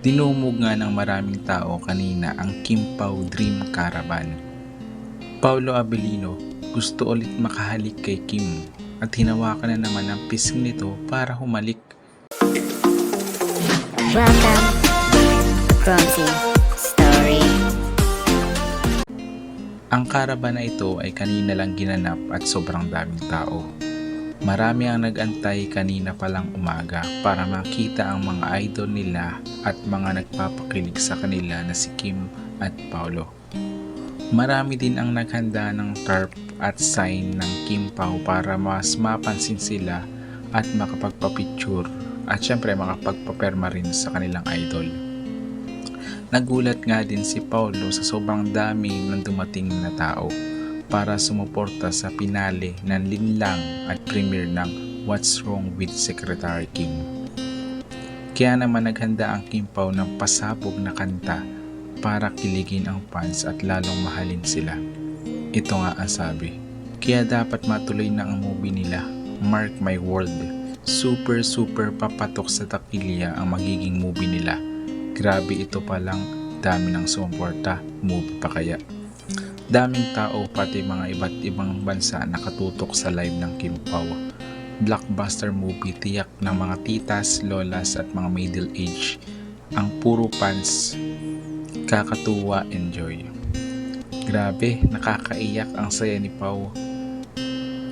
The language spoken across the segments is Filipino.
Dinumog nga ng maraming tao kanina ang Kim Pao Dream Caravan. Paulo Abelino gusto ulit makahalik kay Kim at hinawakan na naman ang pisng nito para humalik. Welcome Clumsy Story. Ang caravan na ito ay kanina lang ginanap at sobrang daming tao. Marami ang nagantay kanina palang umaga para makita ang mga idol nila at mga nagpapakilig sa kanila na si Kim at Paulo. Marami din ang naghanda ng tarp at sign ng Kim Pao para mas mapansin sila at makapagpapicture at syempre makapagpaperma rin sa kanilang idol. Nagulat nga din si Paulo sa sobrang dami ng dumating na tao para sumuporta sa pinale ng linlang at premiere ng What's Wrong with Secretary Kim. Kaya naman naghanda ang Kim Pao ng pasabog na kanta para kiligin ang fans at lalong mahalin sila. Ito nga ang sabi. Kaya dapat matuloy na ang movie nila. Mark my word. Super super papatok sa takilya ang magiging movie nila. Grabe ito palang dami ng sumuporta. Movie pa kaya. Daming tao pati mga iba't ibang bansa nakatutok sa live ng Kim Pao. Blockbuster movie tiyak ng mga titas, lolas at mga middle age. Ang puro fans, kakatuwa, enjoy. Grabe, nakakaiyak ang saya ni Pao.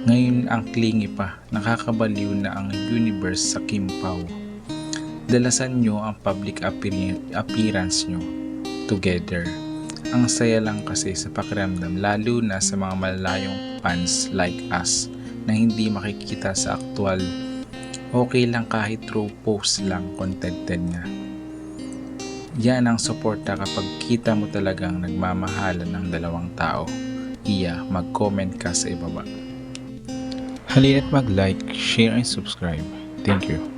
Ngayon ang klingi pa, nakakabaliw na ang universe sa Kim Pao. Dalasan nyo ang public appear- appearance nyo together. Ang saya lang kasi sa pakiramdam lalo na sa mga malalayong fans like us na hindi makikita sa aktual. Okay lang kahit through post lang contented nga. Yan ang suporta kapag kita mo talagang nagmamahalan ng dalawang tao. Iya, mag-comment ka sa ibaba. Halina't mag-like, share, and subscribe. Thank you.